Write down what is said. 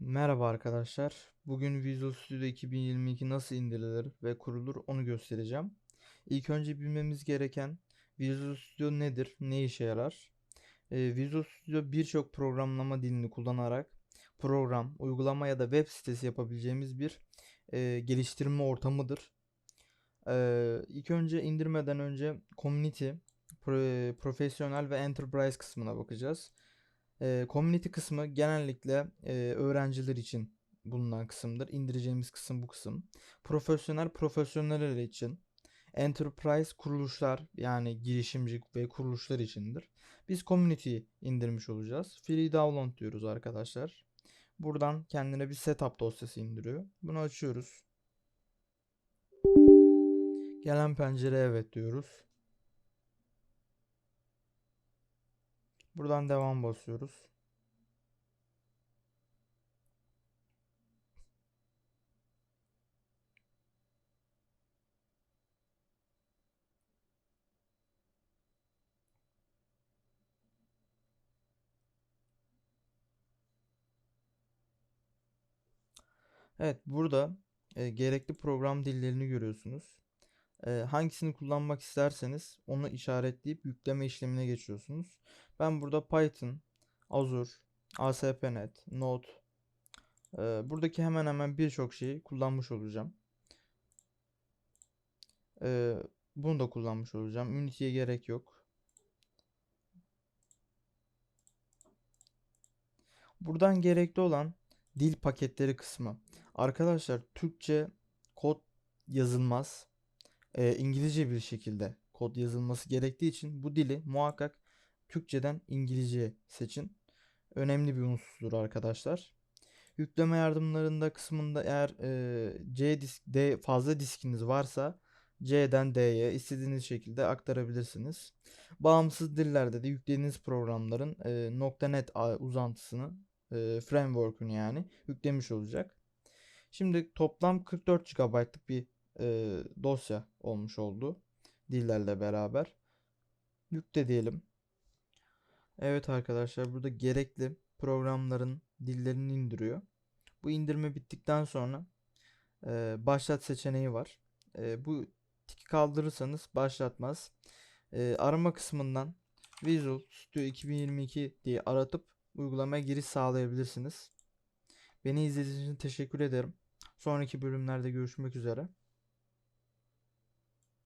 Merhaba arkadaşlar. Bugün Visual Studio 2022 nasıl indirilir ve kurulur onu göstereceğim. İlk önce bilmemiz gereken Visual Studio nedir, ne işe yarar? Ee, Visual Studio birçok programlama dilini kullanarak program, uygulama ya da web sitesi yapabileceğimiz bir e, geliştirme ortamıdır. Ee, ilk önce indirmeden önce Community, Pro- Profesyonel ve Enterprise kısmına bakacağız. Ee, community kısmı genellikle e, öğrenciler için bulunan kısımdır. İndireceğimiz kısım bu kısım. Profesyonel profesyoneller için. Enterprise kuruluşlar yani girişimci ve kuruluşlar içindir. Biz community indirmiş olacağız. Free download diyoruz arkadaşlar. Buradan kendine bir setup dosyası indiriyor. Bunu açıyoruz. Gelen pencereye evet diyoruz. Buradan devam basıyoruz. Evet, burada e, gerekli program dillerini görüyorsunuz. Hangisini kullanmak isterseniz onu işaretleyip yükleme işlemine geçiyorsunuz. Ben burada Python, Azure, ASP.NET, Node, buradaki hemen hemen birçok şeyi kullanmış olacağım. Bunu da kullanmış olacağım. Unity'ye gerek yok. Buradan gerekli olan dil paketleri kısmı. Arkadaşlar Türkçe kod yazılmaz. Ee, İngilizce bir şekilde kod yazılması gerektiği için bu dili muhakkak Türkçeden İngilizce seçin. Önemli bir unsurdur arkadaşlar. Yükleme yardımlarında kısmında eğer e, C disk D fazla diskiniz varsa C'den D'ye istediğiniz şekilde aktarabilirsiniz. Bağımsız dillerde de yüklediğiniz programların e, .NET uzantısını e, framework'ünü yani yüklemiş olacak. Şimdi toplam 44 GB'lık bir e, dosya olmuş oldu dillerle beraber. Yükle diyelim. Evet arkadaşlar burada gerekli programların dillerini indiriyor. Bu indirme bittikten sonra e, başlat seçeneği var. E, bu tiki kaldırırsanız başlatmaz. E, arama kısmından Visual Studio 2022 diye aratıp uygulamaya giriş sağlayabilirsiniz. Beni izlediğiniz için teşekkür ederim. Sonraki bölümlerde görüşmek üzere.